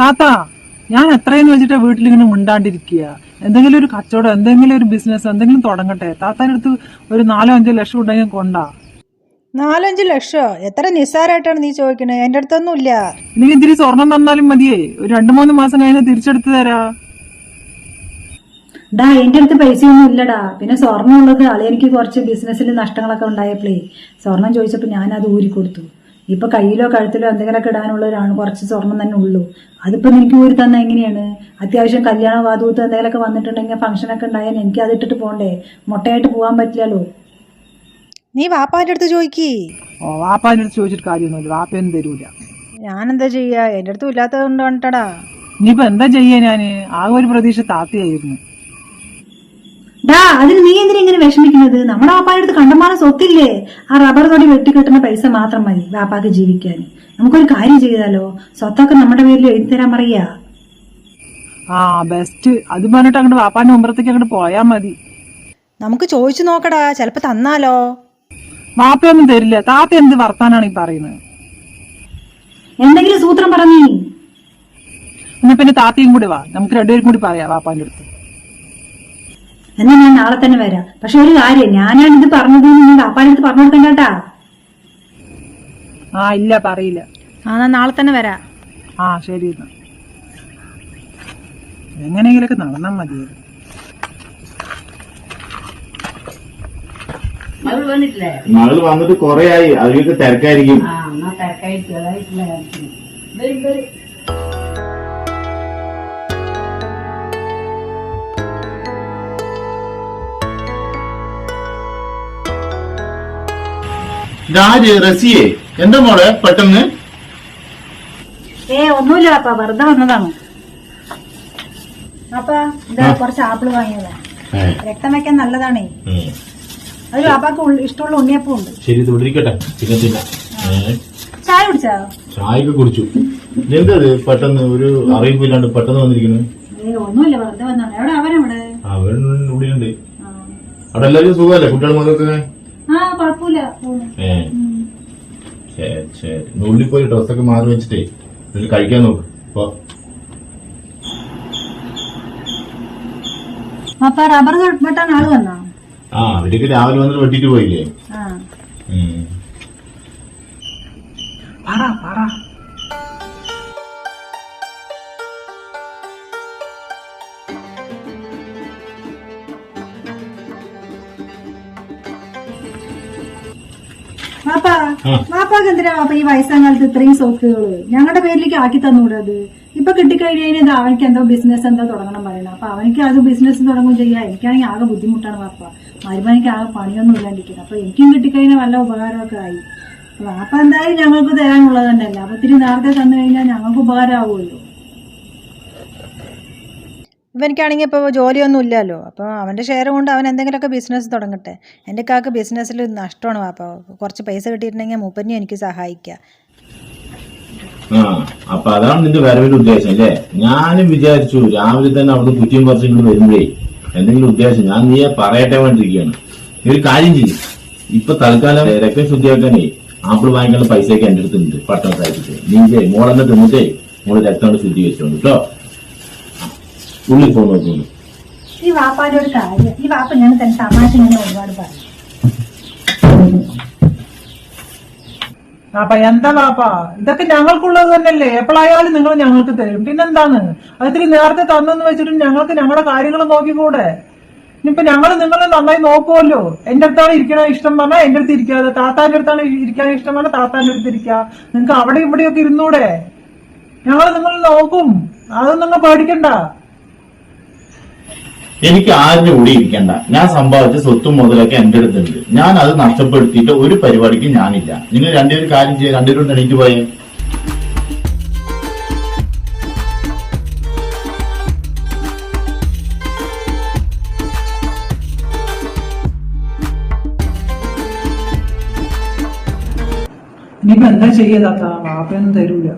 താത്ത ഞാൻ എത്രയെന്ന് വെച്ചിട്ട് വീട്ടിൽ ഇങ്ങനെ മിണ്ടാണ്ടിരിക്കുക. എന്തെങ്കിലും ഒരു കച്ചവടം എന്തെങ്കിലും ഒരു ബിസിനസ് എന്തെങ്കിലും തുടങ്ങട്ടെ. താത്താന്റെ അടുത്ത് ഒരു നാലോ അഞ്ചോ ലക്ഷം ഉണ്ടെങ്കിൽ കൊണ്ടാ. നാലഞ്ച് ലക്ഷോ? എത്ര നിസ്സാരമായിട്ടാണ് നീ ചോദിക്കണേ? എന്റെ അടുത്തൊന്നും ഇല്ല നീ ഇത്തിരി സ്വർണം തന്നാലും മതിയേ. ഒരു രണ്ടു മൂന്ന് മാസം കഴിഞ്ഞ് തിരിച്ചെടുത്ത് തരാ. ഡാ എന്റെ അടുത്ത് പൈസ ഒന്നും ഇല്ലടാ. പിന്നെ സ്വർണം ഉള്ളത് അളി എനിക്ക് കുറച്ച് ബിസിനസ്സിൽ നഷ്ടങ്ങളൊക്കെ ഉണ്ടായപ്പോഴേ സ്വർണം ചോദിച്ചപ്പോൾ ഞാൻ അത് ഊരി കൊടുത്തു ഇപ്പൊ കയ്യിലോ കഴുത്തിലോ എന്തെങ്കിലുമൊക്കെ ഇടാനുള്ളവരാണ് കുറച്ച് സ്വർണം തന്നെ ഉള്ളൂ. അതിപ്പോ എനിക്ക് ഊരി തന്ന എങ്ങനെയാണ്? അത്യാവശ്യം കല്യാണ വാതൂത്ത് എന്തെങ്കിലുമൊക്കെ വന്നിട്ടുണ്ടെങ്കിൽ ഫംഗ്ഷനൊക്കെ ഉണ്ടായാൽ എനിക്ക് അത് ഇട്ടിട്ട് പോകണ്ടേ മുട്ടയായിട്ട് പോകാൻ പറ്റില്ലല്ലോ. നീ വാപ്പാന്റെ അടുത്ത് ചോദിക്കി. ഓ വാപ്പാന്റെ അടുത്ത് ചോദിച്ചിട്ട് കാര്യമൊന്നുമില്ല. വാപ്പയൊന്നും തരൂല. ഞാനെന്താ ചെയ്യാ? എന്റെ അടുത്തും ഇല്ലാത്തത് കൊണ്ട് കണ്ടടാ ഇനിയിപ്പോ എന്താ ചെയ്യാ ഞാൻ? ആ ഒരു പ്രതീക്ഷ താത്തയായിരുന്നു. ഡാ അതിന് നീ എന്തിനാ ഇങ്ങനെ വിഷമിക്കുന്നത്? നമ്മുടെ വാപ്പായുടെ അടുത്ത് കണ്ടമാനം സ്വത്തില്ലേ? ആ റബ്ബർ തൊടി വെട്ടിക്കെട്ടുന്ന പൈസ മാത്രം മതി വാപ്പാക്ക് ജീവിക്കാൻ. നമുക്കൊരു കാര്യം ചെയ്താലോ? സ്വത്തൊക്കെ നമ്മുടെ പേരിൽ എഴുതി തരാൻ പറയാ ആ ബെസ്റ്റ് അത് പറഞ്ഞിട്ട് അങ്ങോട്ട് വാപ്പാന്റെ മുമ്പത്തേക്ക് അങ്ങോട്ട് പോയാ മതി. നമുക്ക് ചോദിച്ചു നോക്കടാ ചിലപ്പോ തന്നാലോ? വാപ്പയൊന്നും തരില്ല. താത്ത എന്ത് വർത്താനാണ് ഈ പറയുന്നത്? എന്തെങ്കിലും സൂത്രം പറഞ്ഞീ എന്നാ പിന്നെ താത്തയും കൂടി വാ. നമുക്ക് രണ്ടുപേരും കൂടി പറയാം വാപ്പാന്റെ അടുത്ത്. എന്നാ ഞാൻ നാളെ തന്നെ വരാം. പക്ഷെ ഒരു കാര്യം ഞാനാണ് ഇത് പറഞ്ഞത് നീ വാപ്പാന്റെ അടുത്ത് പറഞ്ഞു കൊടുക്കണ്ടാ ആ ഇല്ല പറയില്ല. ആ നാളെ തന്നെ വരാ. ആ ശരി എന്നാ. എങ്ങനെയെങ്കിലൊക്കെ നടന്നാൽ മതിയായിരുന്നു മകൾ വന്നിട്ട് കൊറേ ആയി. അവർക്ക് തിരക്കായിരിക്കും. ആ രാജ് റസിയെ. എന്താ മോളെ പെട്ടെന്ന്? ഏ ഒന്നുമില്ല അപ്പ. വെറുതെ വന്നതാണ്. അപ്പാ ഇതാ കുറച്ച് ആപ്പിൾ വാങ്ങിയതാ. രക്തം വെക്കാൻ നല്ലതാണേ. അതൊരു അപ്പാക്ക് ഇഷ്ടമുള്ള ഉണ്ണിയപ്പം ഉണ്ട്. ശരി തുടരിക്കട്ടെ പിന്നെ തിന്നാം. ചായ കുടിച്ചോ? ചായയൊക്കെ കുടിച്ചു. എന്തത് പെട്ടെന്ന് ഒരു അറിയിപ്പില്ലാണ്ട് പെട്ടെന്ന് വന്നിരിക്കുന്നു. ഒന്നുമില്ല. വെറുതെ വന്നാണ് എവിടെ അവനെവിടെ ആ. അവിടെ എല്ലാവരും സുഖമല്ലേ? കുട്ടികൾ മകൾക്ക് ആ കുഴപ്പമില്ല പോണു. ഏ. ശരി ശരി ഇന്ന് ഉള്ളിൽ പോയി ഡ്രസ്സൊക്കെ മാറി വെച്ചിട്ടേ ഇതിൽ കഴിക്കാൻ നോക്ക്. അപ്പ റബ്ബർ വെട്ടാൻ ആൾ വന്നോ? ആ അവരൊക്കെ രാവിലെ വന്നിട്ട് വെട്ടിട്ട് പോയില്ലേ? പറ. എന്തിനാ വാപ്പ ഈ വയസ്സാം കാലത്ത് ഇത്രയും സോക്കുകൾ? ഞങ്ങളുടെ പേരിലേക്ക് ആക്കി തന്നൂടെ അത്? ഇപ്പൊ കിട്ടിക്കഴിഞ്ഞാൽ അവനക്ക് എന്തോ ബിസിനസ് എന്തോ തുടങ്ങണം പറയണം. അപ്പൊ അവനക്ക് അത് ബിസിനസ് തുടങ്ങും ചെയ്യാം. എനിക്കാണെങ്കിൽ ആകെ ബുദ്ധിമുട്ടാണ് മാപ്പ. മരുമാനിക്ക് ആകെ പണിയൊന്നും ഇല്ലാണ്ടിരിക്കുന്നത് അപ്പൊ എനിക്കും കിട്ടിക്കഴിഞ്ഞാൽ വല്ല ഉപകാരമൊക്കെ ആയി. അപ്പൊ എന്തായാലും ഞങ്ങൾക്ക് തരാനുള്ളത് തന്നെയല്ല. അപ്പൊ ഇത്തിരി നേരത്തെ തന്നു കഴിഞ്ഞാൽ ഞങ്ങൾക്ക് ഉപകാരമാവുമല്ലോ. ഇവനിക്കാണെങ്കിൽ ഇപ്പോൾ ജോലിയൊന്നും ഇല്ലല്ലോ. അപ്പോൾ അവന്റെ ഷെയർ കൊണ്ട് അവൻ എന്തെങ്കിലുമൊക്കെ ബിസിനസ് തുടങ്ങട്ടെ. എന്റെ കാക്ക് ബിസിനസ്സിൽ നഷ്ടമാണ് അപ്പോൾ കുറച്ച് പൈസ കിട്ടിയിട്ടുണ്ടെങ്കിൽ മൂപ്പനെയും എനിക്ക് സഹായിക്കാം. അപ്പൊ അതാണ് നിന്റെ വരവിന്റെ ഉദ്ദേശം അല്ലേ? ഞാനും വിചാരിച്ചു രാവിലെ തന്നെ അവിടെ കുറ്റിയും പറിച്ചും ഇങ്ങോട്ട് വരുമ്പോഴേ എന്തെങ്കിലും ഉദ്ദേശം. ഞാൻ നീയെ പറയട്ടെ വേണ്ടിയിരിക്കുകയാണ്. നീ ഒരു കാര്യം ചെയ്യും. ഇപ്പൊ തൽക്കാലം രക്തം ശുദ്ധിയാക്കാനേ ആപ്പിൾ വാങ്ങിക്കാനുള്ള പൈസയൊക്കെ എന്റെ അടുത്തുണ്ട് പട്ടണത്തായിട്ട് നീ മോളെന്നെ തിന്നിട്ടേ മോൾ രക്തം ശുദ്ധീകരിച്ചോണ്ട്. കേട്ടോ ഉള്ളിൽ പോ ഈ വാപ്പാന്റെ ഒരു കാര്യം ഈ വാപ്പ ഞാൻ തന്നെ തമാശ ഇങ്ങനെ ഒരുപാട് പറഞ്ഞു അപ്പൊ എന്താ വാപ്പാ? ഇതൊക്കെ ഞങ്ങൾക്കുള്ളത് തന്നെയല്ലേ? എപ്പോഴായാലും നിങ്ങൾ ഞങ്ങൾക്ക് തരും. പിന്നെന്താണ്? അത് ഇത്തിരി നേരത്തെ തന്നെന്ന് വെച്ചിട്ട് ഞങ്ങൾക്ക് ഞങ്ങളുടെ കാര്യങ്ങൾ നോക്കിക്കൂടെ? ഇനിയിപ്പൊ ഞങ്ങൾ നിങ്ങളെ നന്നായി നോക്കുമല്ലോ എന്റെ അടുത്താണ് ഇരിക്കണ ഇഷ്ടം പറഞ്ഞാൽ എന്റെ അടുത്ത് ഇരിക്കാതെ താത്താന്റെ അടുത്താണ് ഇരിക്കാൻ ഇഷ്ടം പറഞ്ഞാൽ താത്താന്റെ അടുത്ത് ഇരിക്കുക നിങ്ങൾക്ക് അവിടെ ഇവിടെയൊക്കെ ഇരുന്നൂടെ? ഞങ്ങൾ നിങ്ങൾ നോക്കും. അതൊന്നും നിങ്ങൾ പേടിക്കണ്ട. എനിക്ക് ആരുടെ കൂടി ഇരിക്കണ്ട? ഞാൻ സമ്പാദിച്ച സ്വത്തും മുതലൊക്കെ എന്റെ അടുത്തുണ്ട്. ഞാൻ അത് നഷ്ടപ്പെടുത്തിയിട്ട് ഒരു പരിപാടിക്ക് ഞാനില്ല. നിങ്ങൾ രണ്ടുപേരും കാര്യം ചെയ്യാൻ രണ്ടുപേരും എണീറ്റ് പോയേ. ഇനിയിപ്പോ എന്താ ചെയ്യാതാത്ത താത്ത? തരൂല.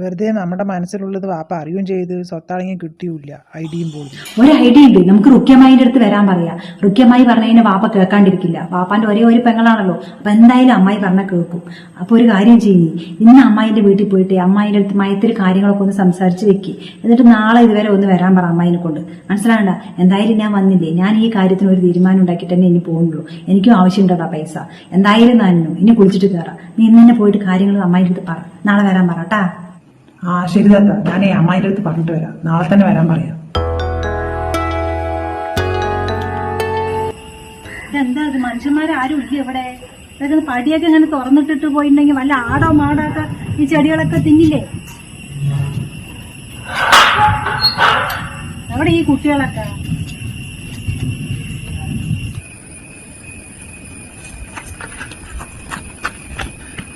വെറുതെ നമ്മുടെ മനസ്സിലുള്ളത് വാപ്പ അറിയുകയും ചെയ്ത് സ്വത്താണെങ്കിൽ കിട്ടിയില്ല ഐഡിയും പോലും. ഒരു ഐഡിയ ഉണ്ട് നമുക്ക് റുക്യമായിന്റെ അടുത്ത് വരാൻ പറയാം. റുക്യമായി പറഞ്ഞതിന് വാപ്പ കേൾക്കാണ്ടിരിക്കില്ല. വാപ്പാന്റെ ഒരേ ഒരു പെങ്ങളാണല്ലോ. അപ്പൊ എന്തായാലും അമ്മായി പറഞ്ഞാൽ കേൾക്കും. അപ്പൊ ഒരു കാര്യം ചെയ്യുന്നേ ഇന്ന് അമ്മായിന്റെ വീട്ടിൽ പോയിട്ട് അമ്മായിന്റെ അടുത്ത് മയത്തിൽ കാര്യങ്ങളൊക്കെ ഒന്ന് സംസാരിച്ച് വെക്കി. എന്നിട്ട് നാളെ ഇതുവരെ ഒന്ന് വരാൻ പറ അമ്മായിനെ കൊണ്ട്. മനസ്സിലാകണ്ട എന്തായാലും ഞാൻ വന്നില്ലേ? ഞാൻ ഈ കാര്യത്തിന് ഒരു തീരുമാനം ഉണ്ടാക്കിയിട്ട് തന്നെ ഇനി പോകുന്നുള്ളൂ. എനിക്കും ആവശ്യമുണ്ടടാ പൈസ. എന്തായാലും നന്നു ഇനി കുളിച്ചിട്ട് കയറാം നീ ഇന്ന് തന്നെ പോയിട്ട് കാര്യങ്ങൾ അമ്മായിന്റെ അടുത്ത് പറ. നാളെ വരാൻ പറ കേട്ടാ ആ ശരി താത്ത. ഞാനേ അമ്മായിന്റെ അടുത്ത് പറഞ്ഞിട്ട് വരാം. നാളെ തന്നെ വരാൻ പറയാം. ഇതെന്താ ഇത്? മനുഷ്യന്മാരാരും ഇല്ല ഇവിടെ? ഇതൊക്കെ പടിയൊക്കെ ഇങ്ങനെ തുറന്നിട്ടിട്ട് പോയിട്ടുണ്ടെങ്കിൽ വല്ല ആടോ മാടോ ഒക്കെ ഈ ചെടികളൊക്കെ തിന്നില്ലേ? എവിടെ ഈ കുട്ടികളൊക്കെ?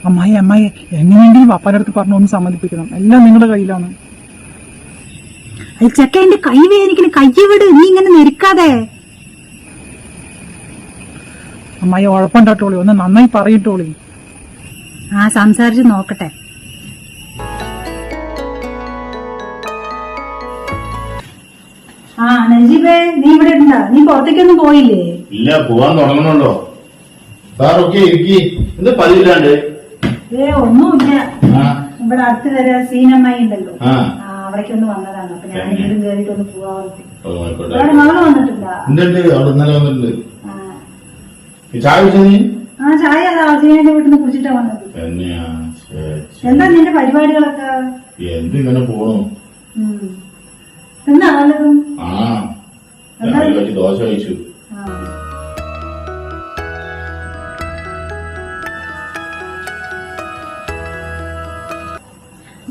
അമ്മായി അമ്മായി എങ്ങനെയെങ്കിലും വാപ്പാന്റെ അടുത്ത് പറഞ്ഞു ഒന്ന് സമ്മതിപ്പിക്കണം. എല്ലാം നിങ്ങളുടെ കയ്യിലാണ്. ചെക്ക എന്റെ കൈ വേദനിക്കണ കൈ വിട് നീ ഇങ്ങനെ നിൽക്കാതെ അമ്മായി ഉഴപ്പുണ്ടാട്ടോളി. ഒന്ന് നന്നായി പറയിട്ടോളി. ആ സംസാരിച്ച് നോക്കട്ടെ. ആ നജീബേ നീ ഇവിടെ ഉണ്ടാ? നീ പുറത്തേക്കൊന്നും പോയില്ലേ? ഇല്ല പോവാൻ തുടങ്ങണുണ്ടോ? സാറൊക്കെ ഇരിക്കി എന്താ പതിവില്ലാണ്ട്? ഏ ഒന്നുമില്ല. ഇവിടെ അടുത്ത് വരെ സീനമ്മായി ഉണ്ടല്ലോ. അവിടേക്ക് ഒന്ന് വന്നതാണ്. അപ്പൊ ഞാൻ വീട് കയറിയിട്ട് ഒന്ന് അവിടെ മകൾ വന്നിട്ടില്ല. ആ. ചായ അതാ സീനന്റെ വീട്ടിൽ നിന്ന് കുടിച്ചിട്ടാ വന്നത്. എന്താ നിന്റെ പരിപാടികളൊക്കെ? എന്ത് ഇങ്ങനെ പോണു? എന്നാ നല്ലത്? ദോശ കഴിച്ചു.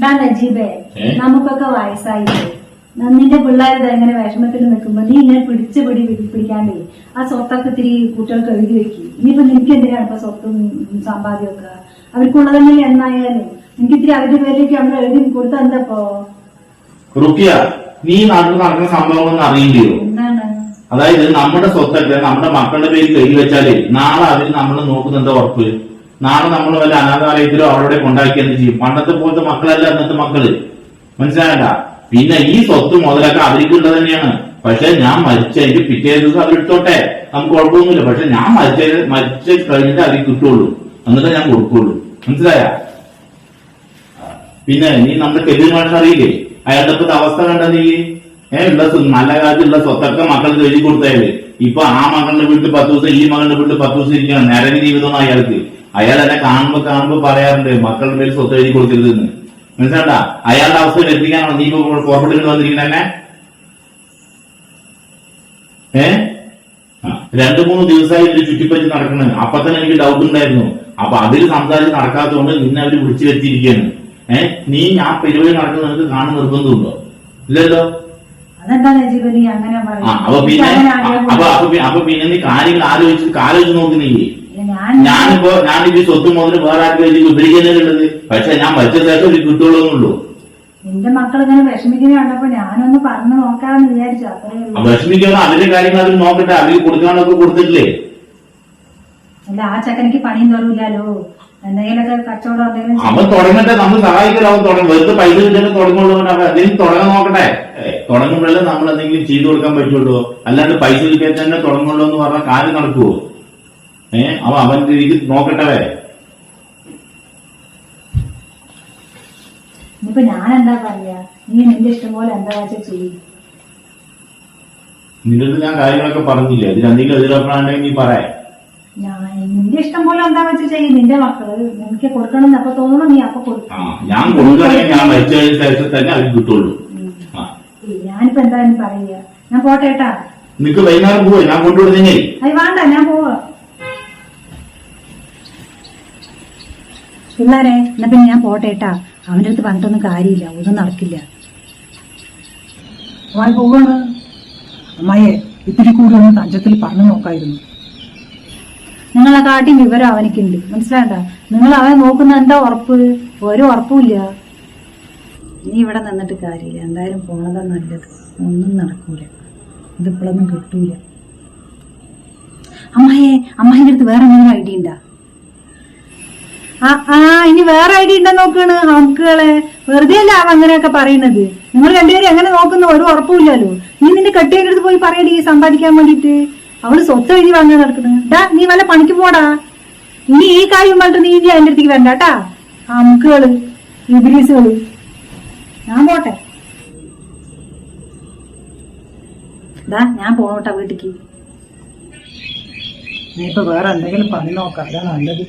ഡാ നജീബേ? നമുക്കൊക്കെ വയസ്സായില്ലേ? നിന്റെ പിള്ളേർ എങ്ങനെ വിഷമത്തിൽ നിൽക്കുമ്പോ നീ ഇങ്ങനെ പിടിച്ച് പിടി പിടി- പിടിക്കാണ്ടേ ആ സ്വത്തൊക്കെ ഇത്തിരി കുട്ടികൾക്ക് എഴുതി വെക്കി. ഇനിയിപ്പോ നിനക്ക് എന്തിനാണ് ഇപ്പൊ സ്വത്തും സമ്പാദ്യമൊക്കെ? അവർക്കുള്ളതന്നെ എന്നായാലും? എനിക്ക് ഇത്തിരി അവരുടെ പേരിലേക്ക് നമ്മൾ എഴുതി കൊടുത്താൽ എന്താ ഇപ്പോ റുക്കിയ നീ നാട്ടിൽ നടക്കുന്ന സംഭവങ്ങളൊന്നും അറിയില്ലയോ? എന്താണ്? അതായത് നമ്മുടെ സ്വത്തൊക്കെ നമ്മുടെ മക്കളുടെ പേരിൽ എഴുതി വെച്ചാൽ നാളെ അവർ നമ്മൾ നോക്കുന്നുണ്ടോ ഉറപ്പ്? നാളെ നമ്മൾ വല്ല അനാഥാലയത്തിലോ അവരുടെ കൊണ്ടാക്കി എന്ത് ചെയ്യും? പണ്ടത്തെ പോലത്തെ മക്കളല്ല അന്നത്തെ മക്കൾ. മനസ്സിലായണ്ട? പിന്നെ ഈ സ്വത്ത് മുതലൊക്കെ അവർക്കുള്ളത് തന്നെയാണ്. പക്ഷെ ഞാൻ മരിച്ചതിന്റെ പിറ്റേ ദിവസം അവരെടുത്തോട്ടെ നമുക്ക് കുഴപ്പമൊന്നുമില്ല. പക്ഷെ ഞാൻ മരിച്ച മരിച്ച കഴിഞ്ഞിട്ട് അവർക്ക് കിട്ടുള്ളൂ. എന്നിട്ട് ഞാൻ കൊടുക്കുള്ളൂ. മനസ്സിലായ? പിന്നെ നീ നമ്മുടെ കെബിൻ മാഷ അറിയില്ലേ? അയാളുടെ ഇപ്പത്തെ അവസ്ഥ കണ്ട നീ? ഏഹ് ഉള്ള നല്ല കാലത്തുള്ള സ്വത്തൊക്കെ മക്കൾക്ക് എഴുതി കൊടുത്തയാൽ ഇപ്പൊ ആ മകളുടെ വീട്ടിൽ പത്ത് ദിവസം ഈ മകളുടെ വീട്ടിൽ പത്ത് ദിവസം ഇരിക്കണം നരക ജീവിതമാണ് അയാൾക്ക്. അയാൾ എന്നെ കാണുമ്പോ കാണുമ്പോ പറയാറുണ്ട് മക്കളുടെ പേര് സ്വത്ത് എഴുതി കൊടുക്കരുതെന്ന്. മനസ്സിലാണ്ട അയാളുടെ അവസ്ഥയിൽ എത്തിക്കാനാണോ? നീ ഇപ്പൊ വന്നിരിക്കുന്നത് തന്നെ ഏ? രണ്ടു മൂന്ന് ദിവസമായി ഇതിൽ ചുറ്റിപ്പറ്റി നടക്കുന്നത് അപ്പൊ തന്നെ എനിക്ക് ഡൗട്ട് ഉണ്ടായിരുന്നു. അപ്പൊ അതിൽ സംസാരിച്ച് നടക്കാത്തതുകൊണ്ട് നിന്നെ അവർ വിളിച്ചു വരുത്തിയിരിക്കുകയാണ് ഏ? നീ ആ പരിപാടി നടക്കുന്നത് നിനക്ക് കാണാൻ നിർബന്ധമുണ്ടോ? ഇല്ലല്ലോ. അപ്പൊ പിന്നെ അപ്പൊ അപ്പൊ പിന്നെ നീ കാര്യങ്ങൾ ആലോചിച്ച് ആലോചിച്ച് നോക്കുന്നില്ലേ? ഞാൻ ഞാനിപ്പോ ഞാനിപ്പോ ഈ സ്വത്ത് മുതൽ വേറെ ആക്കി വിഭജിക്കുന്നുള്ളത് പക്ഷെ ഞാൻ മരിച്ച ശേഷം ഒരു കിട്ടുള്ളൂ എന്റെ നിന്റെ മക്കൾ ഇങ്ങനെ വിഷമിക്കുന്ന കണ്ടപ്പോ ഞാനൊന്ന് പറഞ്ഞു നോക്കാന്ന് വിചാരിച്ചു. അത്രയും വിഷമിക്കണം അവരുടെ കാര്യങ്ങൾ അവർ നോക്കട്ടെ. അവർ കൊടുക്കാനൊക്കെ കൊടുത്തിട്ടില്ലേ? അല്ല ആ ചക്കനക്ക് പണിയും തരൂലോ എന്തെങ്കിലുമൊക്കെ കച്ചവടം എന്തെങ്കിലും അവൻ തുടങ്ങട്ടെ നമ്മൾ സഹായിക്കലോ അവൻ തുടങ്ങും. വെറുതെ പൈസ കിട്ടാൻ തുടങ്ങുള്ളൂ അവൻ എന്തെങ്കിലും തുടങ്ങാൻ നോക്കട്ടെ. തുടങ്ങുമ്പോഴല്ലേ നമ്മൾ എന്തെങ്കിലും ചെയ്തു കൊടുക്കാൻ പറ്റുള്ളൂ. അല്ലാണ്ട് പൈസ കിട്ടിയാൽ തന്നെ തുടങ്ങുള്ളൂ എന്ന് പറഞ്ഞാൽ കാര്യം നടക്കുവോ ഏ? അവൻ അവന്റെ രീതിക്ക് നോക്കട്ടെ. ഇനിയിപ്പോ ഞാൻ എന്താ പറയാ? നീ നിന്റെ ഇഷ്ടം പോലെ എന്താ വെച്ചാൽ ചെയ്യും. നിന്റെ അടുത്ത് ഞാൻ കാര്യങ്ങളൊക്കെ പറഞ്ഞില്ലേ? അതിൽ എന്തെങ്കിലും എതിരഭിപ്രായം നീ പറയാ. ഞാൻ നിന്റെ ഇഷ്ടം പോലെ എന്താ വെച്ചാൽ ചെയ്യും നിന്റെ മക്കൾ. നിനക്ക് കൊടുക്കണം അപ്പൊ തോന്നണം നീ അപ്പൊ കൊടുക്കും ഞാൻ കൊടുക്കുകയാണെങ്കിൽ ഞാൻ മരിച്ചതിന് ശേഷം തന്നെ അത് കിട്ടുള്ളൂ. ഞാനിപ്പോ എന്തായാലും പറയുക ഞാൻ പോട്ടെ കേട്ടാ നിനക്ക് വൈകുന്നേരം പോയി ഞാൻ കൊണ്ടുവിടുന്നേ അത് വേണ്ട ഞാൻ പോവാ. പിള്ളേരെ എന്നാ പിന്നെ ഞാൻ പോട്ടെ കേട്ടാ അവന്റെ അടുത്ത് പറഞ്ഞിട്ടൊന്നും കാര്യമില്ല. ഒന്നും നടക്കില്ല. അമ്മായി പോവാണ് അമ്മായെ ഇത്തിരി കൂടി ഒന്ന് തഞ്ചത്തിൽ പറഞ്ഞു നോക്കായിരുന്നു. നിങ്ങളെ കാട്ടി വിവരം അവനക്കുണ്ട്. മനസ്സിലാണ്ട നിങ്ങൾ അവനെ നോക്കുന്ന എന്താ ഉറപ്പ്? ഒരു ഉറപ്പുമില്ല. നീ ഇവിടെ നിന്നിട്ട് കാര്യമില്ല. എന്തായാലും പോണതാ നല്ലത്. ഒന്നും നടക്കൂല. ഇതിപ്പോഴൊന്നും കിട്ടൂല. അമ്മായെ അമ്മായിന്റെ അടുത്ത് വേറെ എന്തെങ്കിലും ഐഡിയ ഉണ്ടാ? ആ ആ ഇനി വേറെ ഐഡിയ ഉണ്ടോ നോക്കാണ് നമുക്കുകളെ വെറുതെ അല്ല അവ അങ്ങനെയൊക്കെ പറയുന്നത്. നിങ്ങൾ രണ്ടുപേരും എങ്ങനെ നോക്കുന്ന ഒരു ഉറപ്പുമില്ലല്ലോ. നീ നിന്റെ കെട്ടിയുടെ അടുത്ത് പോയി പറയടി സമ്പാദിക്കാൻ വേണ്ടിട്ട് അവൾ സ്വത്ത് എഴുതി വാങ്ങാൻ നടക്കുന്നത് ഡാ നീ വല്ല പണിക്ക് പോടാ. ഇനി ഈ കാര്യം പറഞ്ഞിട്ട് നീ ഇനി അതിന്റെ അടുത്തേക്ക് വരണ്ട കേട്ടാ. അമുക്കുകൾ ഇബിലീസുകൾ ഞാൻ പോട്ടെ. ഡാ ഞാൻ പോണോട്ടാ വീട്ടിക്ക്. നീ ഇപ്പൊ വേറെ എന്തെങ്കിലും പണി നോക്കാം. അതാ നല്ലത്.